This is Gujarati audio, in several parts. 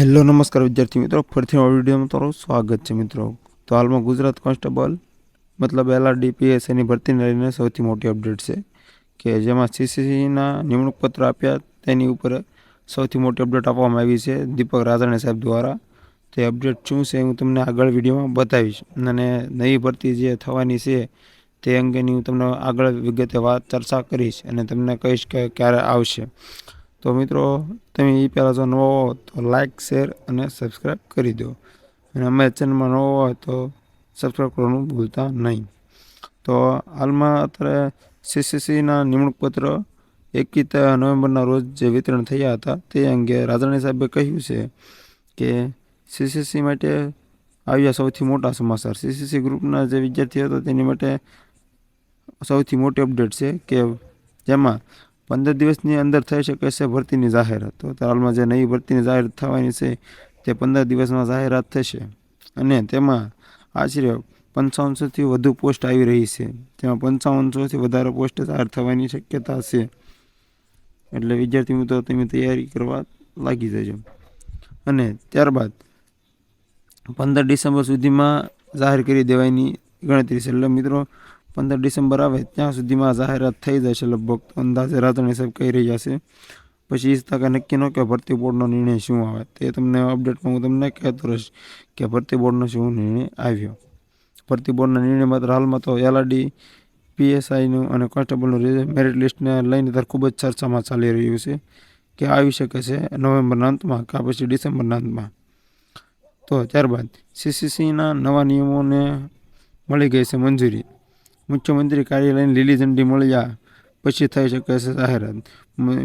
હેલો નમસ્કાર વિદ્યાર્થી મિત્રો, ફરીથી નવા વિડીયોમાં તમારું સ્વાગત છે મિત્રો. તો હાલમાં ગુજરાત કોન્સ્ટેબલ, મતલબ એલઆરડી પીએસઆઈની ભરતીને લઈને સૌથી મોટી અપડેટ છે કે જેમાં સીસીસીના નિમણૂક પત્ર આપ્યા, તેની ઉપર સૌથી મોટી અપડેટ આપવામાં આવી છે દીપક રાજાણી સાહેબ દ્વારા. તે અપડેટ શું છે હું તમને આગળ વિડીયોમાં બતાવીશ. અને નવી ભરતી જે થવાની છે તે અંગેની હું તમને આગળ વિગતે વાત ચર્ચા કરીશ અને તમને કહીશ કે ક્યારે આવશે. તો મિત્રો, તમે એ પહેલાં જો નવો હો તો લાઇક શેર અને સબસ્ક્રાઈબ કરી દો. અને અમે ચેનલમાં નવો હોય તો સબસ્ક્રાઈબ કરવાનું ભૂલતા નહીં. તો હાલમાં અત્યારે સીસીસીના નિમણૂક પત્ર એકવીસ નવેમ્બરના રોજ જે વિતરણ થયા હતા, તે અંગે રાજાણી સાહેબે કહ્યું છે કે સીસીસી માટે આવ્યા સૌથી મોટા સમાચાર. સીસીસી ગ્રુપના જે વિદ્યાર્થીઓ હતા, તેની માટે સૌથી મોટી અપડેટ છે કે જેમાં પંદર દિવસની અંદર થઈ શકે છે ભરતીની જાહેરાત. તો હાલમાં જે નવી ભરતીની જાહેરાત થવાની છે, તે પંદર દિવસમાં જાહેરાત થશે. અને તેમાં આશરે પંચાવનસોથી વધુ પોસ્ટ આવી રહી છે. તેમાં પંચાવનસોથી વધારે પોસ્ટ જાહેર થવાની શક્યતા છે. એટલે વિદ્યાર્થી મિત્રો, તમે તૈયારી કરવા લાગી જજો. અને ત્યારબાદ પંદર ડિસેમ્બર સુધીમાં જાહેર કરી દેવાની ગણતરી છે. એટલે મિત્રો પંદર ડિસેમ્બર આવે, ત્યાં સુધીમાં જાહેરાત થઈ જશે લગભગ. અંદાજે રાતણી સાહેબ કહી રહ્યા છે. પછી એ ટકા નક્કી ન કે ભરતી બોર્ડનો નિર્ણય શું આવે. તે તમને અપડેટમાં હું તમને કહેતો રહીશ કે ભરતી બોર્ડનો શું નિર્ણય આવ્યો. ભરતી બોર્ડના નિર્ણય માત્ર હાલમાં તો એલઆરડી, પીએસઆઈનું અને કોન્સ્ટેબલનું મેરિટ લિસ્ટને લઈને ત્યારે ખૂબ જ ચર્ચામાં ચાલી રહ્યું છે કે આવી શકે છે નવેમ્બરના અંતમાં કાં પછી ડિસેમ્બરના અંતમાં. તો ત્યારબાદ સીસીસીના નવા નિયમોને મળી ગઈ છે મંજૂરી. મુખ્યમંત્રી કાર્યાલયને લીલી ઝંડી મળ્યા પછી થઈ શકે છે જાહેરાત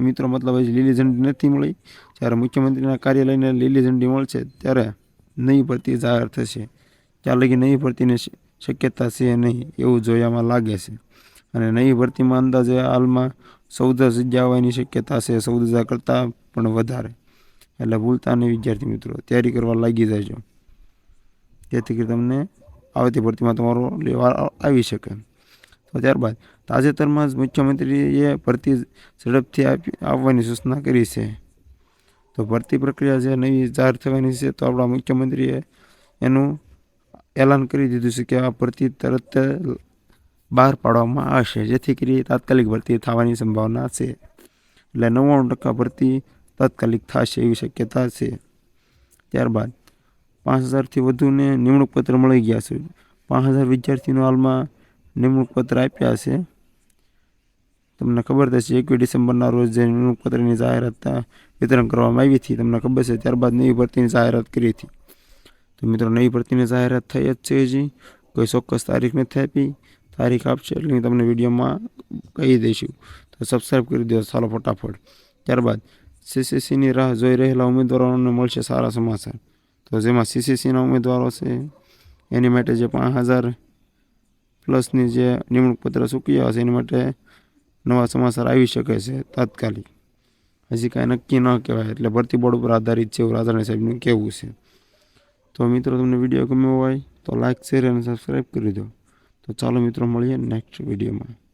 મિત્રો, મતલબ હજી લીલી ઝંડી નથી મળી. જ્યારે મુખ્યમંત્રીના કાર્યાલયને લીલી ઝંડી મળશે, ત્યારે નવી ભરતી જાહેર થશે. ત્યાં લગી નવી ભરતીની શક્યતા છે નહીં, એવું જોયામાં લાગે છે. અને નવી ભરતીમાં અંદાજે હાલમાં ચૌદ જગ્યા આવવાની શક્યતા છે, ચૌદ હજાર કરતાં પણ વધારે. એટલે ભૂલતા નહીં, વિદ્યાર્થી મિત્રો, તૈયારી કરવા લાગી જજો જેથી કરી તમને આવતી ભરતીમાં તમારો લેવા આવી શકે. ત્યારબાદ તાજેતરમાં જ મુખ્યમંત્રીએ ભરતી ઝડપથી આપી, આવવાની સૂચના કરી છે. તો ભરતી પ્રક્રિયા જે નવી જાહેર થવાની છે, તો આપણા મુખ્યમંત્રીએ એનું એલાન કરી દીધું છે કે આ ભરતી તરત બહાર પાડવામાં આવશે, જેથી કરી તાત્કાલિક ભરતી થવાની સંભાવના છે. એટલે નવ્વાણું ટકા ભરતી તાત્કાલિક થશે એવી શક્યતા છે. ત્યારબાદ પાંચ હજારથી વધુને નિમણૂક પત્ર મળી ગયા છે. પાંચ હજાર વિદ્યાર્થીનો હાલમાં નિમણૂક પત્ર આપ્યા છે. તમને ખબર થશે એકવીસ ડિસેમ્બરના રોજ જે નિમણૂક જાહેરાત વિતરણ કરવામાં આવી હતી, તમને ખબર છે, ત્યારબાદ નવી ભરતીની જાહેરાત કરી હતી. તો મિત્રો, નવી ભરતીની જાહેરાત થઈ જ છે હજી. કોઈ ચોક્કસ તારીખ નથી આપી. તારીખ આપશે એટલે તમને વિડીયોમાં કહી દઈશું. તો સબસ્ક્રાઈબ કરી દો, ચાલો ફટાફટ. ત્યારબાદ સીસીસીની રાહ જોઈ રહેલા ઉમેદવારોને મળશે સારા સમાચાર. તો જેમાં સીસીસીના ઉમેદવારો છે, એની માટે જે પાંચ હજાર પ્લસની જે નિમણૂક પત્ર ચૂક્યા હશે એની માટે નવા સમાચાર આવી શકે છે તાત્કાલિક. હજી કાંઈ નક્કી ન કહેવાય, એટલે ભરતી બોર્ડ ઉપર આધારિત છે એવું રાજાણી સાહેબનું કહેવું છે. તો મિત્રો, તમને વીડિયો ગમ્યો હોય તો લાઇક શેર અને સબસ્ક્રાઈબ કરી દો. તો ચાલો મિત્રો, મળીએ નેક્સ્ટ વિડીયોમાં.